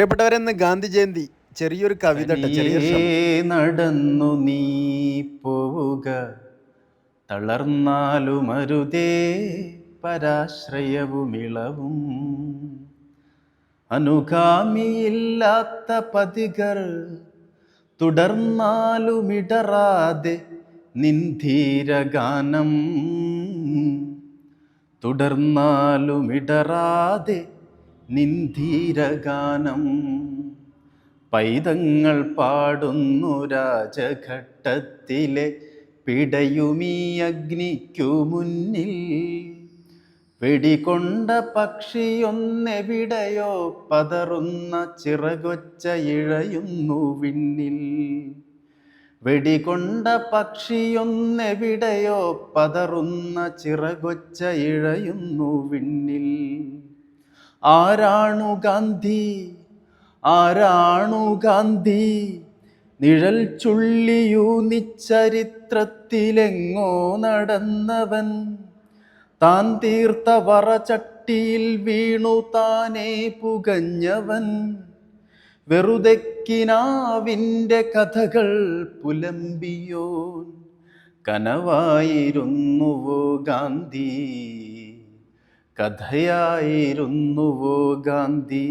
പ്രിയപ്പെട്ടവരെ ഇന്ന് ഗാന്ധി ജയന്തി ചെറിയൊരു കവിത നടന്നു നീ ശ്രമം. തളർന്നാലും പോവുക അനുഗാമിയില്ലാത്ത പരാശ്രയവുമിളവും അനുഗാമിയില്ലാത്ത ഇടറാതെ തുടർന്നാലുമിടറാതെ നിൻധീരഗാനം തുടർന്നാലുമിടറാതെ നിൻധീരഗാനം പൈതങ്ങൾ പാടുന്നു രാജഘട്ടത്തിലെ പിടയുമീ അഗ്നിക്കു മുന്നിൽ. വെടികൊണ്ട പക്ഷിയൊന്നെവിടെയോ പതറുന്ന ചിറകൊച്ച ഇഴയുന്നു വിണ്ണിൽ. വെടികൊണ്ട പക്ഷിയൊന്നെവിടെയോ പതറുന്ന ചിറകൊച്ച ഇഴയുന്നു വിണ്ണിൽ. ആരാണു ഗാന്ധി? ആരാണു ഗാന്ധി? നിഴൽ ചുള്ളിയൂ നിച്ചരിത്രത്തിലെങ്ങോ നടന്നവൻ. താൻ തീർത്ത വറചട്ടിയിൽ വീണു താനേ പുകഞ്ഞവൻ. വെറുതെക്കിനാവിന്റെ കഥകൾ പുലമ്പിയോൻ. കനവായിരുന്നുവോ ഗാന്ധി? കഥയായിരുന്നുവോ ഗാന്ധി.